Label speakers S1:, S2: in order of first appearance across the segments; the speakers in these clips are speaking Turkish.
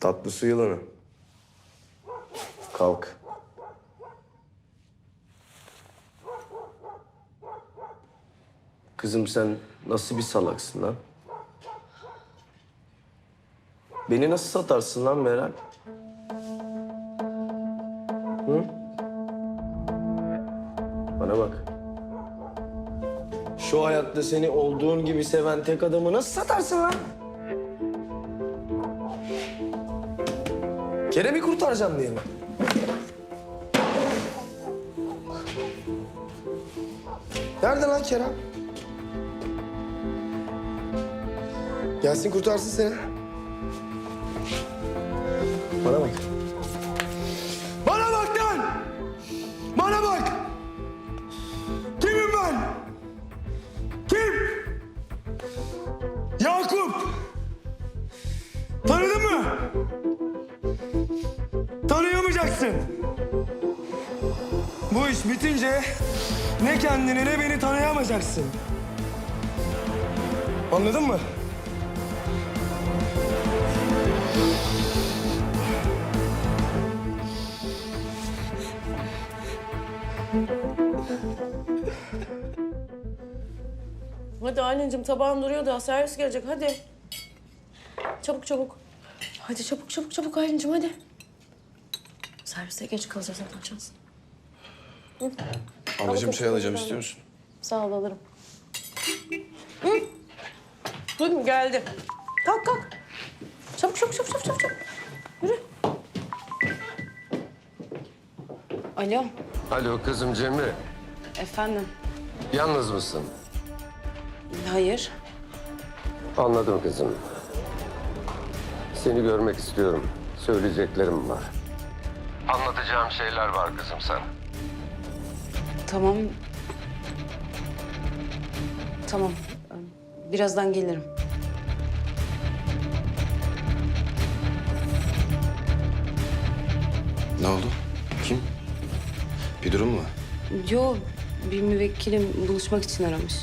S1: Tatlı su yılanı. Kalk. Kızım sen nasıl bir salaksın lan? Beni nasıl satarsın lan Meral? Hı? Bana bak. Şu hayatta seni olduğun gibi seven tek adamı nasıl satarsın lan? Kerem'i kurtaracağım diye mi? Nerede lan Kerem? Gelsin kurtarsın seni. Bana bak. Ne kendini ne beni tanıyamayacaksın. Anladın mı?
S2: Hadi anneciğim tabağın duruyor da servis gelecek hadi. Çabuk çabuk. Hadi çabuk çabuk çabuk Aylin'cim hadi. Servise geç kalacağız ne yapacağız?
S1: Ablacığım çay alacağım istiyor musun?
S2: Sağ ol alırım. Hı? Hadi geldi. Kalk kalk. Çabuk çabuk çabuk çabuk çabuk. çabuk. Yürü. Alo
S3: Alo kızım Cemre.
S2: efendim.
S3: Yalnız mısın?
S2: Hayır.
S3: Anladım kızım. Seni görmek istiyorum. Söyleyeceklerim var. Anlatacağım şeyler var kızım sana.
S4: Tamam. Tamam. Birazdan gelirim.
S1: Ne oldu? Kim? Bir durum mu?
S4: Yo, bir müvekkilim buluşmak için aramış.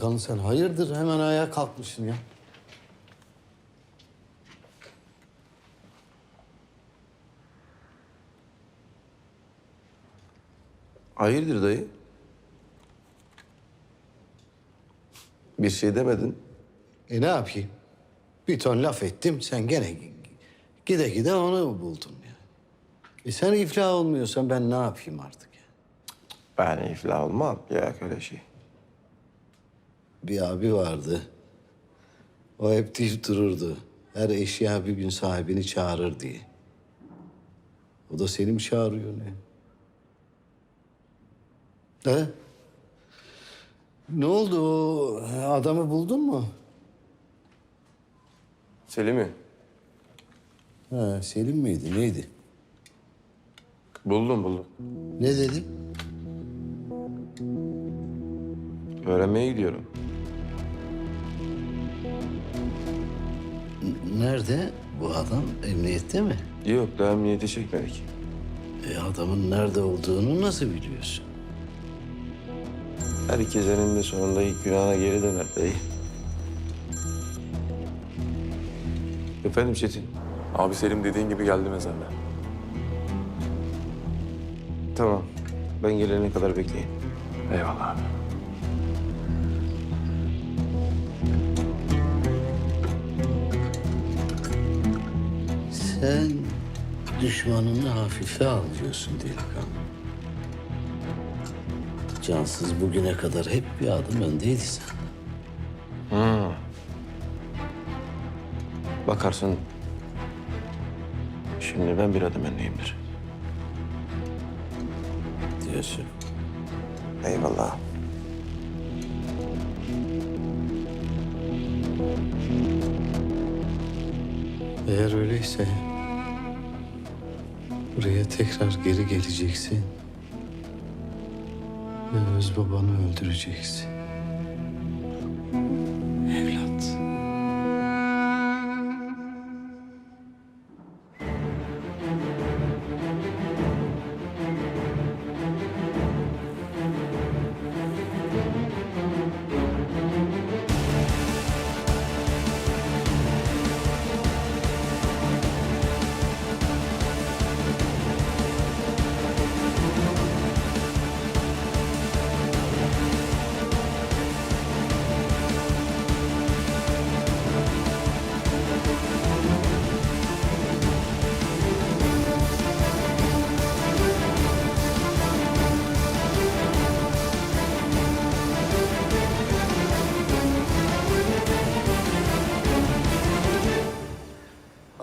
S5: Delikanlı sen hayırdır hemen ayağa kalkmışsın ya.
S1: Hayırdır dayı? Bir şey demedin.
S5: E ne yapayım? Bir ton laf ettim sen gene gide gide onu buldun ya. E sen iflah olmuyorsan ben ne yapayım artık ya?
S1: Ben iflah olmam ya öyle şey.
S5: Bir abi vardı. O hep deyip dururdu. Her eşya bir gün sahibini çağırır diye. O da seni mi çağırıyor ne? He? Ne oldu o adamı buldun mu?
S1: Selim'i
S5: Ha, Selim miydi neydi?
S1: buldum buldum.
S5: Ne dedi?
S1: Öğrenmeye gidiyorum.
S5: Nerede bu adam? Emniyette mi?
S1: Yok daha emniyete çekmedik.
S5: E adamın nerede olduğunu nasıl biliyorsun?
S1: Herkes eninde sonunda ilk günahına geri döner dayı. Efendim Çetin?
S6: Abi Selim dediğin gibi geldi mezarda.
S1: Tamam. Ben gelene kadar bekleyin.
S6: Eyvallah abi.
S5: Sen düşmanını hafife alıyorsun delikanlı. Cansız bugüne kadar hep bir adım öndeydi sen.
S1: Bakarsın şimdi ben bir adım öndeyimdir.
S5: diyorsun.
S1: Eyvallah.
S5: Eğer öyleyse buraya tekrar geri geleceksin. Ve öz babanı öldüreceksin.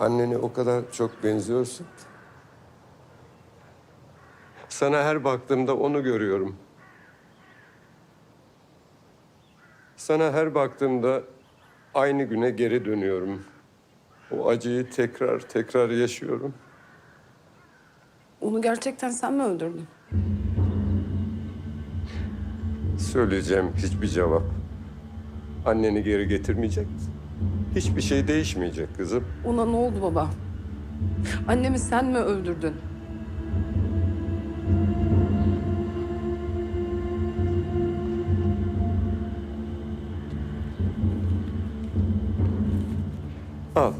S3: Annene o kadar çok benziyorsun. Sana her baktığımda onu görüyorum. Sana her baktığımda aynı güne geri dönüyorum. O acıyı tekrar tekrar yaşıyorum.
S4: Onu gerçekten sen mi öldürdün?
S3: Söyleyeceğim hiçbir cevap. Anneni geri getirmeyecek. Hiçbir şey değişmeyecek kızım.
S4: Ona ne oldu baba? Annemi sen mi öldürdün?
S3: Al.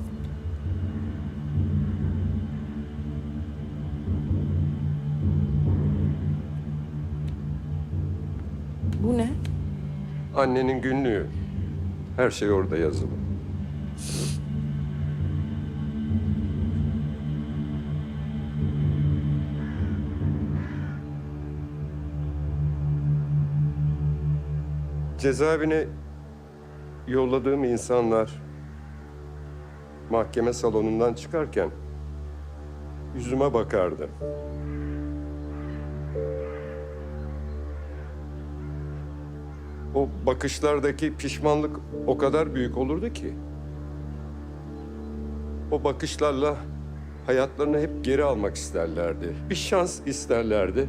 S4: Bu ne?
S3: Annenin günlüğü. Her şey orada yazılı. Cezaevine yolladığım insanlar mahkeme salonundan çıkarken yüzüme bakardı. O bakışlardaki pişmanlık o kadar büyük olurdu ki. O bakışlarla hayatlarını hep geri almak isterlerdi. Bir şans isterlerdi.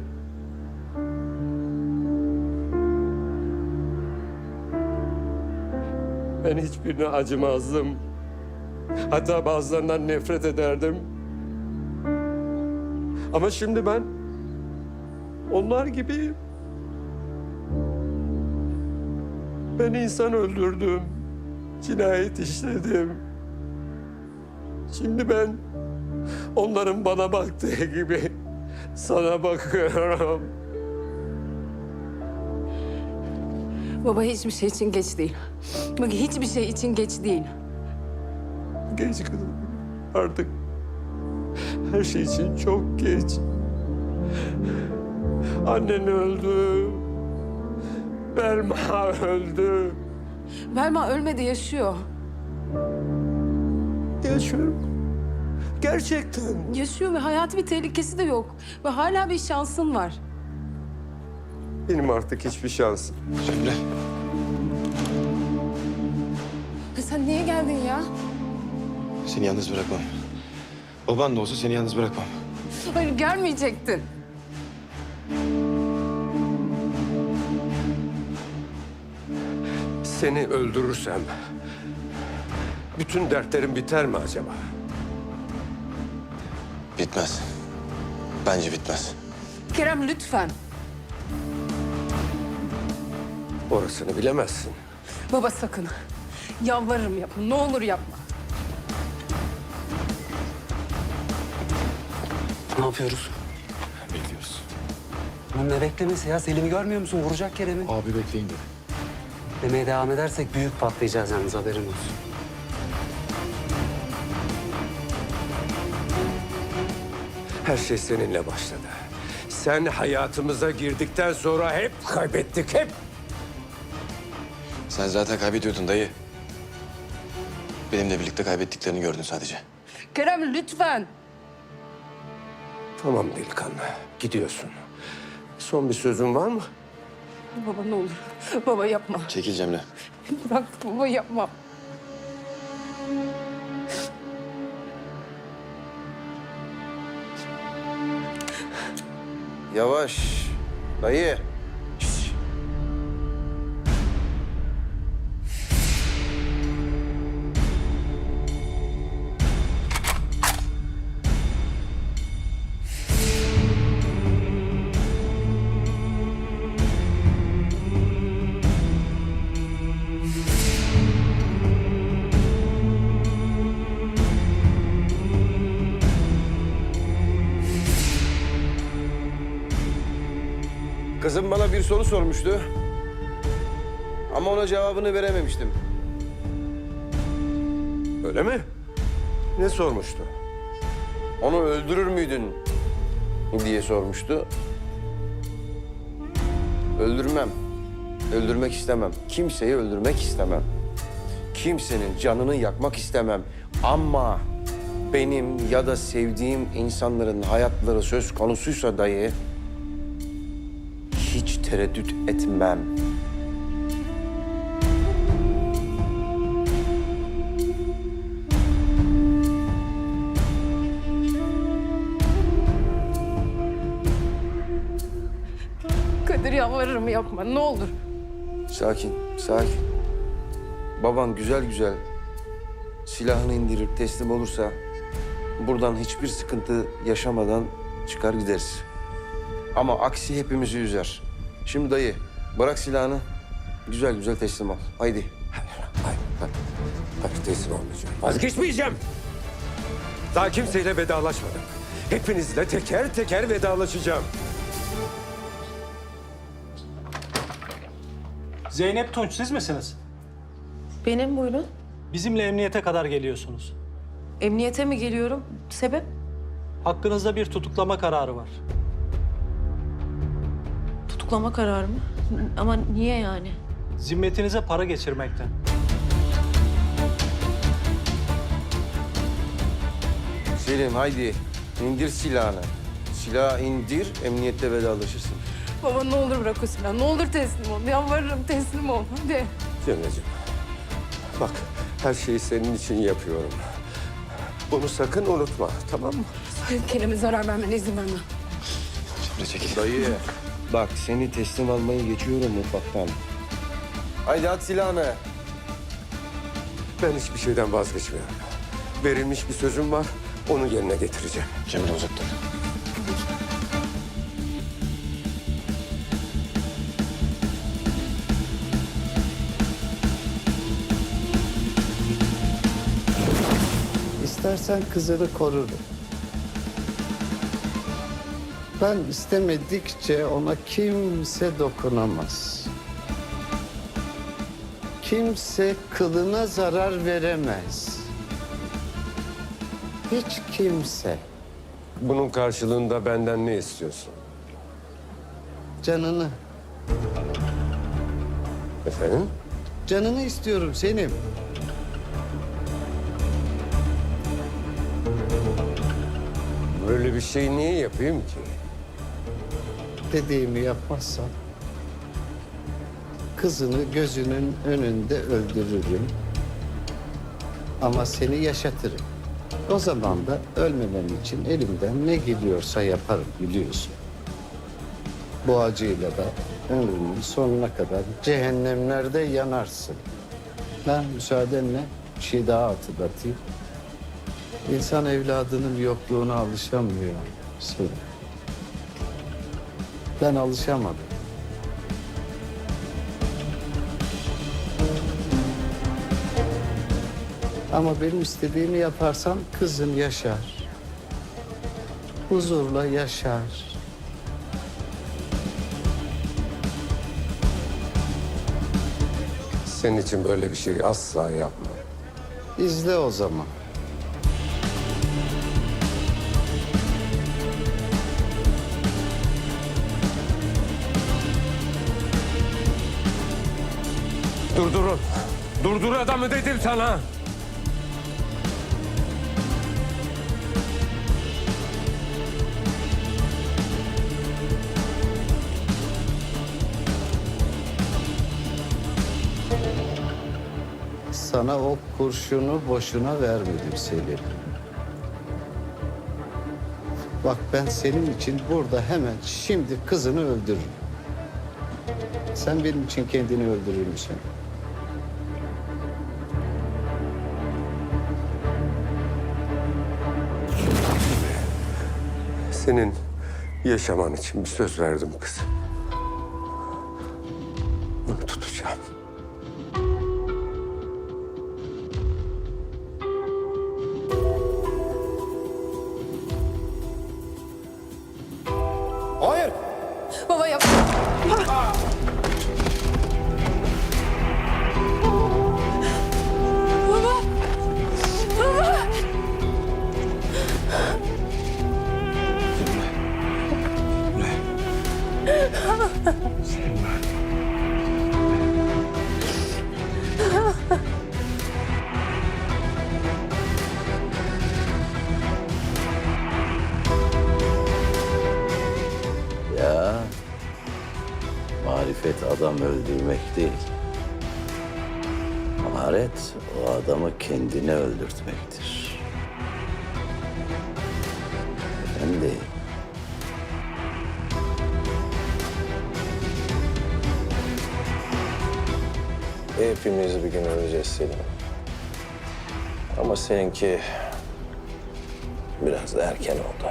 S3: Ben hiçbirine acımazdım. Hatta bazılarından nefret ederdim. Ama şimdi ben onlar gibiyim. Ben insan öldürdüm. Cinayet işledim. Şimdi ben onların bana baktığı gibi sana bakıyorum.
S4: Baba hiçbir şey için geç değil. Bak hiçbir şey için geç değil.
S3: Geç kızım. Artık her şey için çok geç. Annen öldü. Belma öldü.
S4: Belma ölmedi yaşıyor.
S3: Yaşıyorum. Gerçekten.
S4: Yaşıyor ve hayati bir tehlikesi de yok. Ve hala bir şansın var.
S3: Benim artık hiçbir şansım.
S6: Cemre.
S4: Sen niye geldin ya?
S7: Seni yalnız bırakmam. Baban da olsa seni yalnız bırakmam.
S4: Hayır gelmeyecektin.
S3: Seni öldürürsem bütün dertlerim biter mi acaba?
S7: Bitmez. Bence bitmez.
S4: Kerem lütfen.
S3: Orasını bilemezsin.
S4: Baba sakın. Yalvarırım yapma. Ne olur yapma.
S8: Ne yapıyoruz?
S7: Bekliyoruz.
S8: Lan ne beklemesi ya? Selim'i görmüyor musun? Vuracak Kerem'i.
S7: Abi bekleyin dedi.
S8: Demeye devam edersek büyük patlayacağız yalnız haberin olsun.
S3: Her şey seninle başladı. Sen hayatımıza girdikten sonra hep kaybettik, hep.
S7: Sen zaten kaybediyordun dayı. Benimle birlikte kaybettiklerini gördün sadece.
S4: Kerem lütfen.
S3: Tamam delikanlı, gidiyorsun. Son bir sözün var mı?
S4: Baba ne olur. Baba yapma.
S7: Çekil Cemre.
S4: Bırak baba yapma.
S5: Yavaş. Dayı.
S7: Kızım bana bir soru sormuştu. Ama ona cevabını verememiştim.
S3: Öyle mi? Ne sormuştu?
S7: Onu öldürür müydün diye sormuştu. Öldürmem. Öldürmek istemem. Kimseyi öldürmek istemem. Kimsenin canını yakmak istemem. Ama benim ya da sevdiğim insanların hayatları söz konusuysa dayı tereddüt etmem.
S4: Kadir yalvarırım yapma ne olur.
S7: Sakin, sakin. Baban güzel güzel silahını indirir, teslim olursa buradan hiçbir sıkıntı yaşamadan çıkar gideriz. Ama aksi hepimizi üzer. Şimdi dayı bırak silahını, güzel güzel teslim ol. Haydi.
S3: Hayır, hayır. Hayır, teslim olmayacağım. Vazgeçmeyeceğim. Daha kimseyle vedalaşmadım. Hepinizle teker teker vedalaşacağım.
S9: Zeynep Tunç siz misiniz?
S2: Benim buyurun.
S9: Bizimle emniyete kadar geliyorsunuz.
S2: Emniyete mi geliyorum? Sebep?
S9: Hakkınızda bir tutuklama kararı var.
S2: Tutuklama kararı mı? Ama niye yani?
S9: Zimmetinize para geçirmekten.
S7: Selim haydi indir silahını. Silahı indir, emniyette vedalaşırsın.
S4: Baba ne olur bırak o silahı. Ne olur teslim ol. Yalvarırım teslim ol. Hadi.
S3: Cemre'ciğim, bak her şeyi senin için yapıyorum. Bunu sakın unutma, tamam mı?
S4: Kerem'e zarar vermene izin vermem.
S7: Dayı, bak seni teslim almayı geçiyorum mutfaktan. Haydi at silahını.
S3: Ben hiçbir şeyden vazgeçmiyorum. Verilmiş bir sözüm var, onu yerine getireceğim.
S7: Cemre uzak dur.
S5: İstersen kızını korurum. Ben istemedikçe ona kimse dokunamaz. Kimse kılına zarar veremez. Hiç kimse.
S3: Bunun karşılığında benden ne istiyorsun?
S5: Canını,
S3: Efendim?
S5: canını istiyorum senin.
S3: Böyle bir şey niye yapayım ki?
S5: Dediğimi yapmazsan kızını gözünün önünde öldürürüm. Ama seni yaşatırım. O zaman da ölmemen için elimden ne geliyorsa yaparım biliyorsun. Bu acıyla da ömrünün sonuna kadar cehennemlerde yanarsın. Ben müsaadenle bir şey daha hatırlatayım. İnsan evladının yokluğuna alışamıyor. Söyle. Ben alışamadım. Ama benim istediğimi yaparsan kızın yaşar. Huzurla yaşar.
S3: Senin için böyle bir şey asla yapmam.
S5: İzle o zaman.
S3: Durdurun. Durdur adamı dedim sana.
S5: Sana o kurşunu boşuna vermedim Selim. Bak ben senin için burada hemen şimdi kızını öldürürüm. Sen benim için kendini öldürür müsün?
S3: Senin yaşaman için bir söz verdim kız.
S5: Adamı kendine öldürtmektir. Efendi.
S10: Hepimiz bir gün öleceğiz Selim. Ama seninki biraz da erken oldu.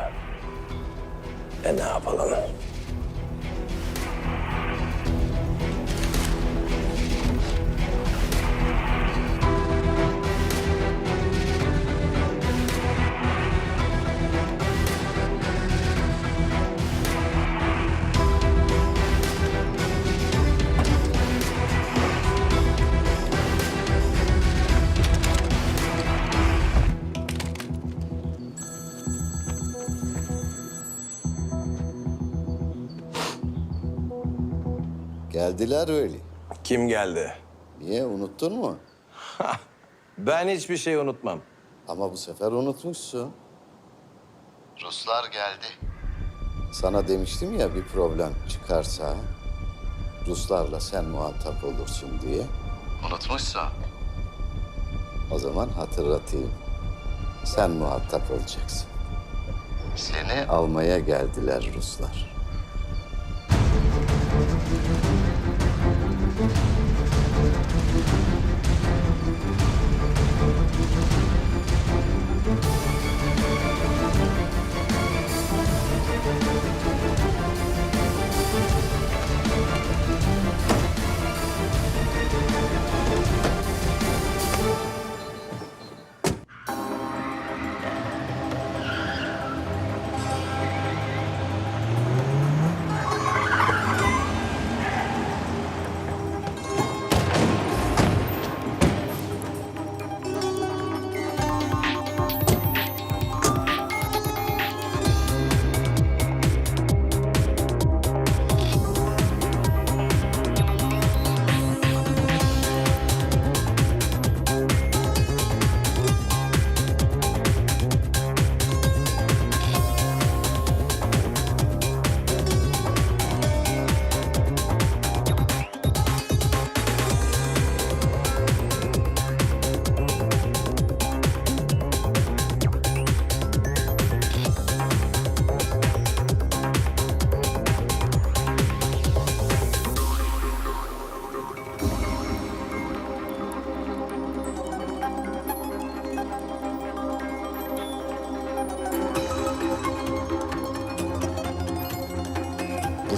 S10: E ne yapalım?
S5: Geldiler öyle.
S10: Kim geldi?
S5: Niye unuttun mu?
S10: Ben hiçbir şey unutmam.
S5: Ama bu sefer unutmuşsun. Ruslar geldi. Sana demiştim ya bir problem çıkarsa Ruslarla sen muhatap olursun diye. Unutmuşsun. O zaman hatırlatayım. Sen muhatap olacaksın. Seni almaya geldiler Ruslar.
S11: Thank you.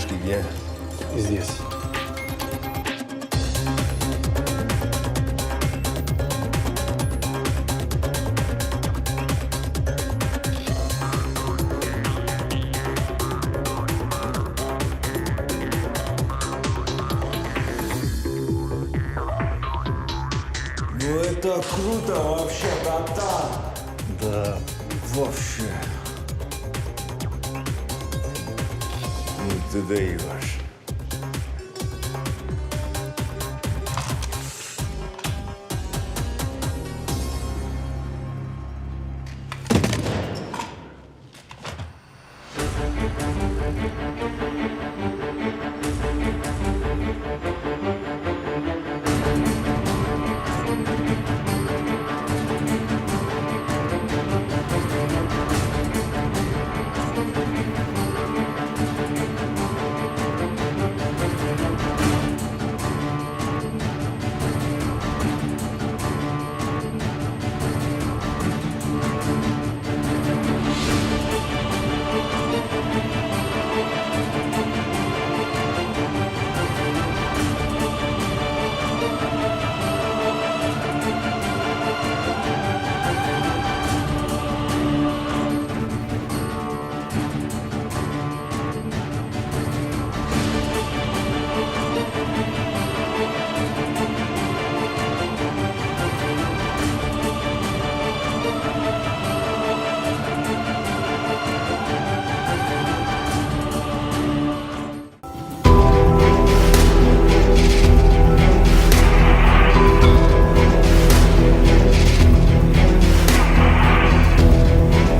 S11: możliwie this? odeio.